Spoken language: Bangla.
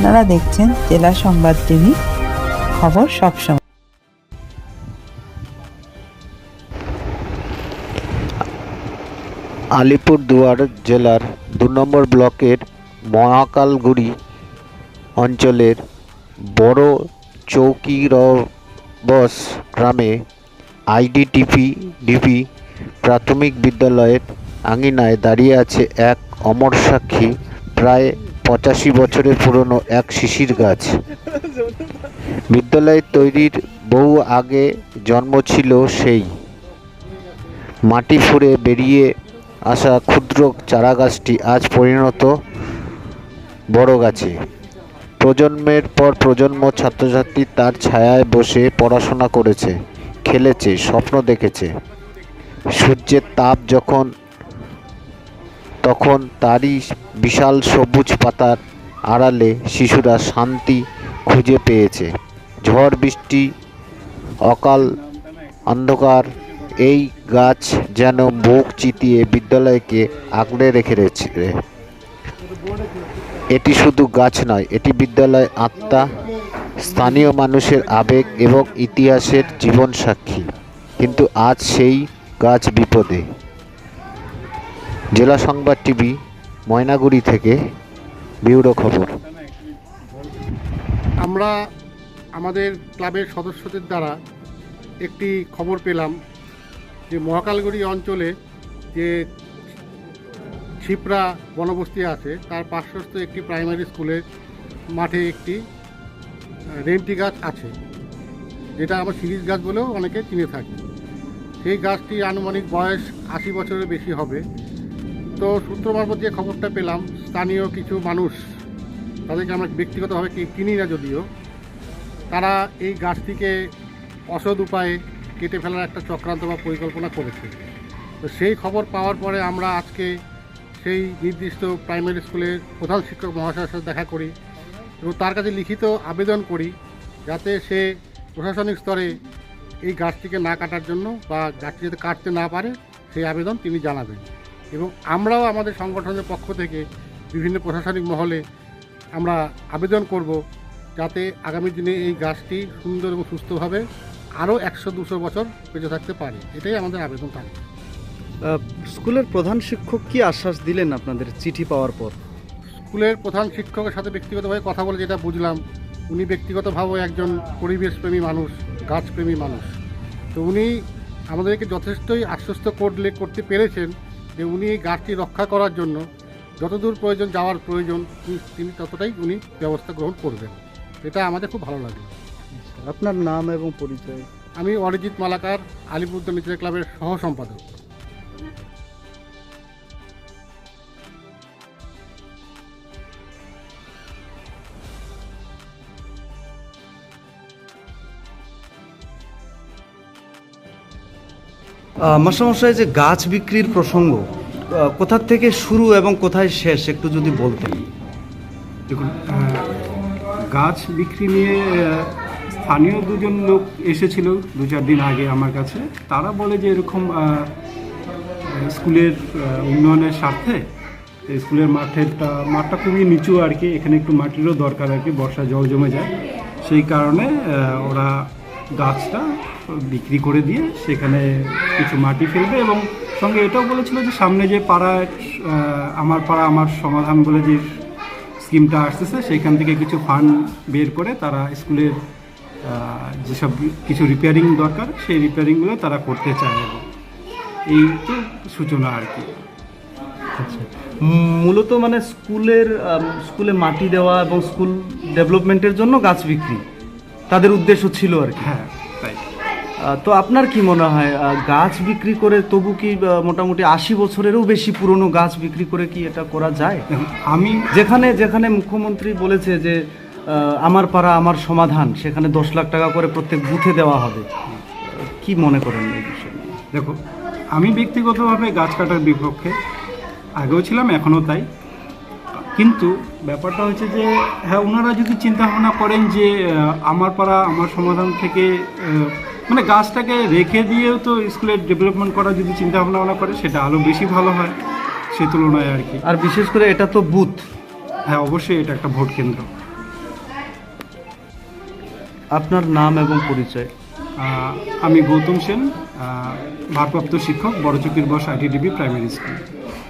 আপনারা দেখছেন জেলা সংবাদ টিভি, খবর সবসময় আলিপুরদুয়ার জেলার দু নম্বর ব্লকের মহাকালগুড়ি অঞ্চলের বড় চৌকিরবস গ্রামে আইডিটিপি ডিপি প্রাথমিক বিদ্যালয়ের আঙিনায় দাঁড়িয়ে আছে এক অমর সাক্ষী। প্রায় পঁচাশি বছরের পুরনো এক শিশির গাছ। বিদ্যালয় তৈরির বহু আগে জন্ম ছিল সেই। মাটি ফুঁড়ে বেরিয়ে আসা ক্ষুদ্র চারাগাছটি আজ পরিণত বড় গাছে। প্রজন্মের পর প্রজন্ম ছাত্রছাত্রী তার ছায়ায় বসে পড়াশোনা করেছে, খেলেছে, স্বপ্ন দেখেছে। সূর্যের তাপ যখন তখন তারই বিশাল সবুজ পাতার আড়ালে শিশুরা শান্তি খুঁজে পেয়েছে। ঝড় বৃষ্টি, অকাল অন্ধকার, এই গাছ যেন বুক চিতিয়ে বিদ্যালয়কে আগলে রেখে রয়েছে এটি শুধু গাছ নয়, এটি বিদ্যালয় আত্মা, স্থানীয় মানুষের আবেগ এবং ইতিহাসের জীবন সাক্ষী। কিন্তু আজ সেই গাছ বিপদে। জেলা সংবাদ টিভি, ময়নাগুড়ি থেকে ব্যুরো খবর। আমরা আমাদের ক্লাবের সদস্যদের দ্বারা একটি খবর পেলাম যে মহাকালগুড়ি অঞ্চলে যে ছিপরা বনবস্তি আছে, তার পার্শ্বস্থ একটি প্রাইমারি স্কুলের মাঠে একটি রেন্টি গাছ আছে। যেটা আমরা সিরিজ গাছ বলেও অনেকে চিনে থাকি। সেই গাছটি আনুমানিক বয়স আশি বছরের বেশি হবে। তো সূত্র মারফত যে খবরটা পেলাম, স্থানীয় কিছু মানুষ, তাদেরকে আমরা ব্যক্তিগতভাবে চিনি না যদিও, তারা এই গাছটিকে অসৎ উপায়ে কেটে ফেলার একটা চক্রান্ত বা পরিকল্পনা করেছে। তো সেই খবর পাওয়ার পরে আমরা আজকে সেই নির্দিষ্ট প্রাইমারি স্কুলের প্রধান শিক্ষক মহাশয়ের সাথে দেখা করি এবং তার কাছে লিখিত আবেদন করি যাতে সে প্রশাসনিক স্তরে এই গাছটিকে না কাটার জন্য বা গাছটি যাতে কাটতে না পারে, সেই আবেদন তিনি জানাবেন। এবং আমরাও আমাদের সংগঠনের পক্ষ থেকে বিভিন্ন প্রশাসনিক মহলে আমরা আবেদন করব যাতে আগামী দিনে এই গাছটি সুন্দর এবং সুস্থভাবে আরও একশো দুশো বছর বেঁচে থাকতে পারে। এটাই আমাদের আবেদন থাকবে স্কুলের প্রধান শিক্ষক কি আশ্বাস দিলেন আপনাদের চিঠি পাওয়ার পর? স্কুলের প্রধান শিক্ষকের সাথে ব্যক্তিগতভাবে কথা বলে যেটা বুঝলাম উনি ব্যক্তিগতভাবেও একজন পরিবেশপ্রেমী মানুষ গাছপ্রেমী মানুষ। তো উনি আমাদেরকে যথেষ্টই আশ্বস্ত করলে করতে পেরেছেন যে উনি এই গাছটি রক্ষা করার জন্য যতদূর প্রয়োজন যাওয়ার প্রয়োজন তিনি- ততটাই উনি ব্যবস্থা গ্রহণ করবেন। এটা আমাদের খুব ভালো লাগে। আপনার নাম এবং পরিচয়? আমি অরিজিৎ মালাকার আলিপুর মিছিল ক্লাবের সহ সম্পাদক মাসামশাই যে গাছ বিক্রির প্রসঙ্গ কোথা থেকে শুরু এবং কোথায় শেষ, একটু যদি বলতেন। দেখুন গাছ বিক্রি নিয়ে স্থানীয় দুজন লোক এসেছিল দু চার দিন আগে আমার কাছে। তারা বলে যে এরকম স্কুলের উন্নয়নের স্বার্থে স্কুলের মাঠেরটা, মাঠটা খুবই নিচু আর কি, এখানে একটু মাটিরও দরকার আর কি বর্ষা জল জমে যায়। সেই কারণে ওরা গাছটা বিক্রি করে দিয়ে সেখানে কিছু মাটি ফেলবে এবং সঙ্গে এটাও বলেছিল যে সামনে যে পাড়ায় আমার পাড়া আমার সমাধান বলে যে স্কিমটা আসতেছে সেইখান থেকে কিছু ফান্ড বের করে তারা স্কুলের যেসব কিছু রিপেয়ারিং দরকার সেই রিপেয়ারিংগুলো তারা করতে চায় এবং এই তো সূচনা আর কি। আচ্ছা। মূলত মানে স্কুলের স্কুলে মাটি দেওয়া এবং স্কুল ডেভেলপমেন্টের জন্য গাছ বিক্রি তাদের উদ্দেশ্য ছিল আর কি। হ্যাঁ। তো আপনার কি মনে হয় গাছ বিক্রি করে তবু কি মোটামুটি আশি বছরেরও বেশি পুরনো গাছ বিক্রি করে কি এটা করা যায়? আমি যেখানে যেখানে মুখ্যমন্ত্রী বলেছে যে আমার পাড়া আমার সমাধান সেখানে দশ লাখ টাকা করে প্রত্যেক বুথে দেওয়া হবে। কি মনে করেন এই বিষয়ে? দেখো আমি ব্যক্তিগতভাবে গাছ কাটার বিপক্ষে আগেও ছিলাম এখনও তাই। কিন্তু ব্যাপারটা হচ্ছে যে হ্যাঁ ওনারা যদি চিন্তা ভাবনা করেন যে আমার পাড়া আমার সমাধান থেকে মানে গাছটাকে রেখে দিয়েও তো স্কুলের ডেভেলপমেন্ট করার যদি চিন্তা ভাবনা ভাবনা করে সেটা আরও বেশি ভালো হয় সে তুলনায় আর কি। আর বিশেষ করে এটা তো বুথ। হ্যাঁ অবশ্যই এটা একটা ভোট কেন্দ্র। আপনার নাম এবং পরিচয়? আমি গৌতম সেন ভারপ্রাপ্ত শিক্ষক বড়চকির বস আইটিডিবি প্রাইমারি স্কুল